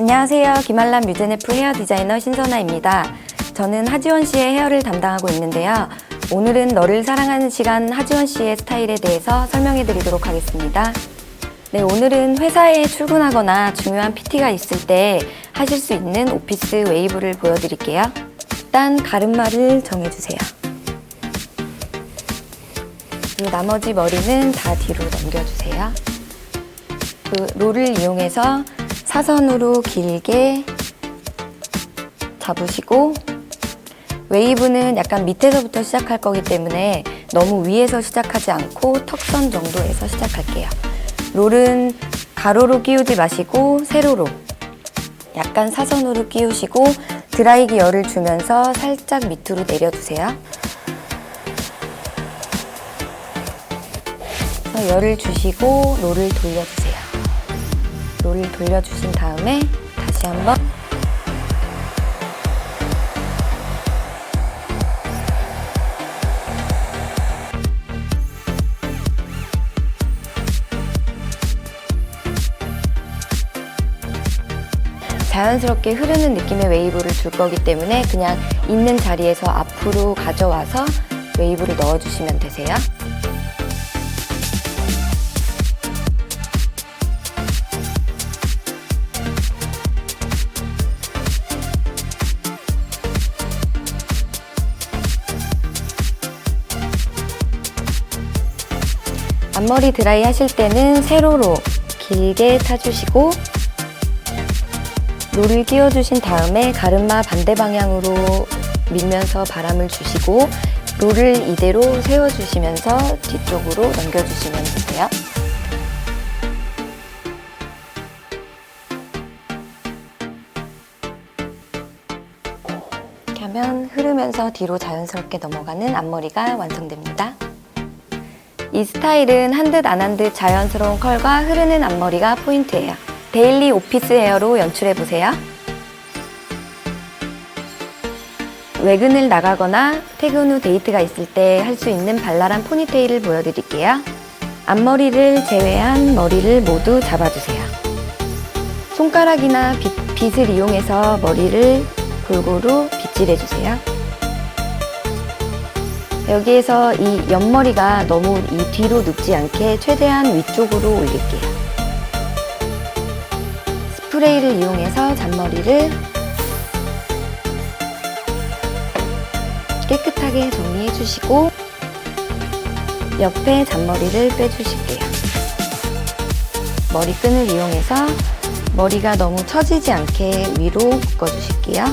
안녕하세요. 김한람 뮤즈네프 헤어 디자이너 신선아입니다. 저는 하지원 씨의 헤어를 담당하고 있는데요. 오늘은 너를 사랑하는 시간 하지원 씨의 스타일에 대해서 설명해 드리도록 하겠습니다. 네, 오늘은 회사에 출근하거나 중요한 PT가 있을 때 하실 수 있는 오피스 웨이브를 보여드릴게요. 일단 가르마를 정해주세요. 그리고 나머지 머리는 다 뒤로 넘겨주세요. 그 롤을 이용해서 사선으로 길게 잡으시고 웨이브는 약간 밑에서부터 시작할 거기 때문에 너무 위에서 시작하지 않고 턱선 정도에서 시작할게요. 롤은 가로로 끼우지 마시고 세로로 약간 사선으로 끼우시고 드라이기 열을 주면서 살짝 밑으로 내려주세요. 열을 주시고 롤을 돌려주세요. 롤을 돌려주신 다음에 다시 한번 자연스럽게 흐르는 느낌의 웨이브를 줄 거기 때문에 그냥 있는 자리에서 앞으로 가져와서 웨이브를 넣어주시면 되세요. 앞머리 드라이 하실 때는 세로로 길게 타주시고 롤을 끼워주신 다음에 가르마 반대 방향으로 밀면서 바람을 주시고 롤을 이대로 세워주시면서 뒤쪽으로 넘겨주시면 되세요. 이렇게 하면 흐르면서 뒤로 자연스럽게 넘어가는 앞머리가 완성됩니다. 이 스타일은 한 듯 안 한 듯 자연스러운 컬과 흐르는 앞머리가 포인트예요. 데일리 오피스 헤어로 연출해 보세요. 외근을 나가거나 퇴근 후 데이트가 있을 때 할 수 있는 발랄한 포니테일을 보여드릴게요. 앞머리를 제외한 머리를 모두 잡아주세요. 손가락이나 빗, 빗을 이용해서 머리를 골고루 빗질해주세요. 여기에서 이 옆머리가 너무 이 뒤로 눕지 않게 최대한 위쪽으로 올릴게요. 스프레이를 이용해서 잔머리를 깨끗하게 정리해 주시고 옆에 잔머리를 빼주실게요. 머리끈을 이용해서 머리가 너무 처지지 않게 위로 묶어주실게요.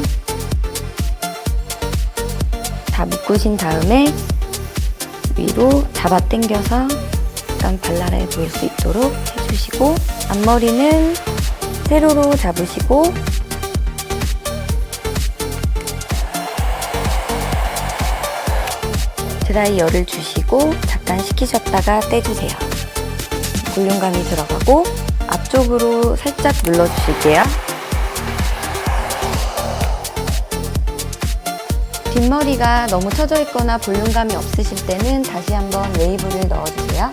다 묶으신 다음에 위로 잡아 당겨서 약간 발랄해 보일 수 있도록 해주시고 앞머리는 세로로 잡으시고 드라이 열을 주시고 잠깐 식히셨다가 떼주세요. 볼륨감이 들어가고 앞쪽으로 살짝 눌러주실게요. 뒷머리가 너무 처져 있거나 볼륨감이 없으실 때는 다시 한번 웨이브를 넣어주세요.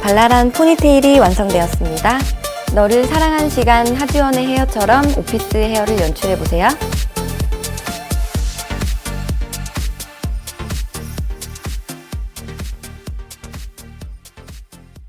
발랄한 포니테일이 완성되었습니다. 너를 사랑한 시간 하지원의 헤어처럼 오피스 헤어를 연출해보세요.